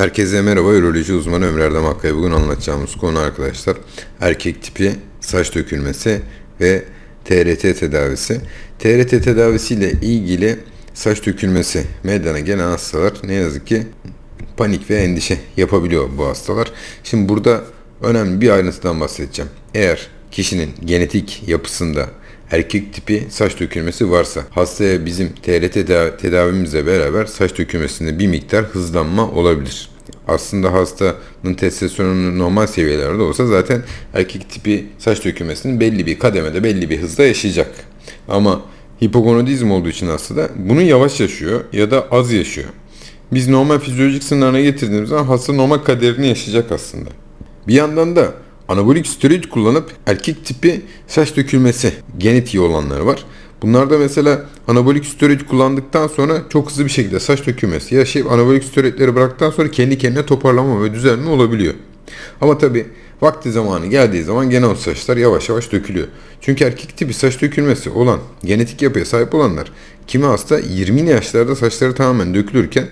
Herkese merhaba. Üroloji uzmanı Ömer Erdem Akkaya. Bugün anlatacağımız konu arkadaşlar erkek tipi saç dökülmesi ve TRT tedavisi. TRT tedavisiyle ilgili saç dökülmesi meydana gelen hastalar ne yazık ki panik ve endişe yapabiliyor bu hastalar. Şimdi burada önemli bir ayrıntıdan bahsedeceğim. Eğer kişinin genetik yapısında erkek tipi saç dökülmesi varsa hastaya bizim TRT teda- tedavimizle beraber saç dökülmesinde bir miktar hızlanma olabilir. Aslında hastanın testosteronu normal seviyelerde olsa zaten erkek tipi saç dökülmesinin belli bir kademede belli bir hızda yaşayacak. Ama hipogonadizm olduğu için hastada bunu yavaş yaşıyor ya da az yaşıyor. Biz normal fizyolojik sınırlarına getirdiğimiz zaman hasta normal kaderini yaşayacak aslında. Bir yandan da anabolik steroid kullanıp erkek tipi saç dökülmesi genetiği olanlar var. Bunlarda mesela anabolik steroid kullandıktan sonra çok hızlı bir şekilde saç dökülmesi yaşayıp anabolik steroidleri bıraktıktan sonra kendi kendine toparlama ve düzelme olabiliyor. Ama tabi vakti zamanı geldiği zaman gene o saçlar yavaş yavaş dökülüyor. Çünkü erkek tipi saç dökülmesi olan, genetik yapıya sahip olanlar kimi hasta 20'li yaşlarda saçları tamamen dökülürken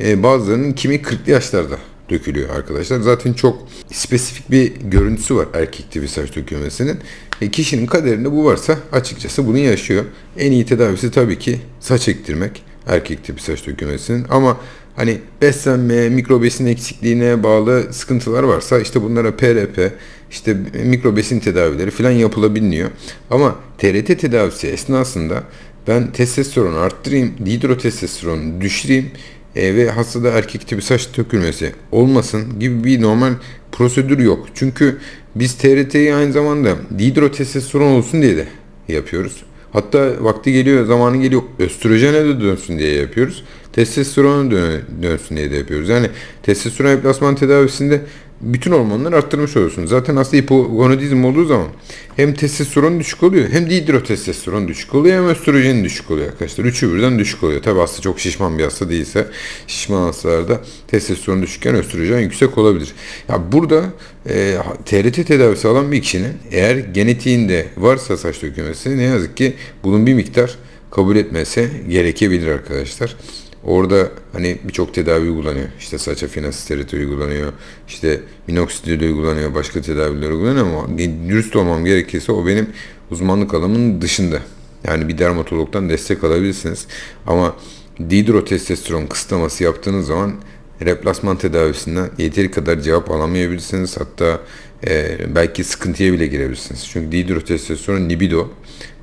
e, bazılarının kimi 40'lı yaşlarda dökülüyor arkadaşlar. Zaten çok spesifik bir görüntüsü var erkek tipi saç dökülmesinin. E, kişinin kaderinde bu varsa açıkçası bunu yaşıyor. En iyi tedavisi tabii ki saç ektirmek erkek tipi saç dökülmesinin ama hani beslenme, mikrobesin eksikliğine bağlı sıkıntılar varsa işte bunlara PRP, işte mikrobesin tedavileri falan yapılabiliyor. Ama TRT tedavisi esnasında ben testosteronu arttırayım, dihidrotestosteronu düşüreyim e, ve hastada erkek tipi saç dökülmesi olmasın gibi bir normal prosedür yok. Çünkü biz TRT'yi aynı zamanda dihidrotestosteron olsun diye de yapıyoruz. Hatta vakti geliyor, zamanı geliyor östrojene de dönsün diye yapıyoruz. Testosterona dö- dönsün diye de yapıyoruz. Yani testosteron replasman tedavisinde bütün hormonları arttırmış oluyorsunuz. Zaten hasta hipogonadizm olduğu zaman hem testosteron düşük oluyor hem dihidrotestosteron düşük oluyor hem östrojen düşük oluyor arkadaşlar. Üçü birden düşük oluyor. Tabi hasta çok şişman bir hasta değilse şişman hastalarda testosteron düşükken östrojen yüksek olabilir. Ya burada e, TRT tedavisi alan bir kişinin eğer genetiğinde varsa saç dökülmesi ne yazık ki bunun bir miktar kabul etmesi gerekebilir arkadaşlar. Orada hani birçok tedavi uygulanıyor. İşte saça finasterite uygulanıyor. işte minoxidil uygulanıyor. Başka tedaviler uygulanıyor ama dürüst olmam gerekirse o benim uzmanlık alanımın dışında. Yani bir dermatologdan destek alabilirsiniz. Ama dihidrotestosteron kısıtlaması yaptığınız zaman replasman tedavisinden yeteri kadar cevap alamayabilirsiniz. Hatta e, belki sıkıntıya bile girebilirsiniz. Çünkü dihidrotestosteron libido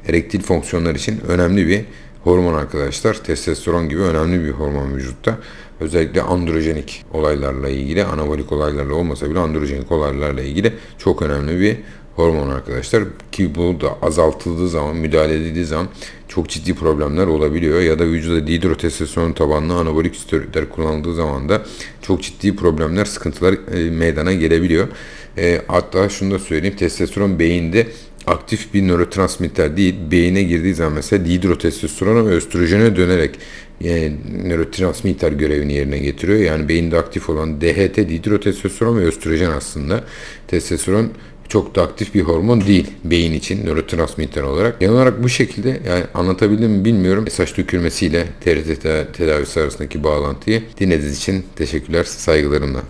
erektil fonksiyonlar için önemli bir hormon arkadaşlar. Testosteron gibi önemli bir hormon vücutta. Özellikle androjenik olaylarla ilgili, anabolik olaylarla olmasa bile androjenik olaylarla ilgili çok önemli bir hormon arkadaşlar. Ki bu da azaltıldığı zaman, müdahale edildiği zaman çok ciddi problemler olabiliyor. Ya da vücuda dihidrotestosteron tabanlı anabolik steroidler kullanıldığı zaman da çok ciddi problemler, sıkıntılar e, meydana gelebiliyor. E, hatta şunu da söyleyeyim, testosteron beyinde aktif bir nörotransmitter değil. Beyine girdiği zaman mesela dihidrotestosterona ve östrojene dönerek yani nörotransmitter görevini yerine getiriyor. Yani beyinde aktif olan DHT, dihidrotestosteron ve östrojen aslında. Testosteron çok da aktif bir hormon değil beyin için nörotransmitter olarak. Genel olarak bu şekilde yani anlatabildim mi bilmiyorum. Saç dökülmesiyle TRT tedavisi arasındaki bağlantıyı dinlediğiniz için teşekkürler saygılarımla.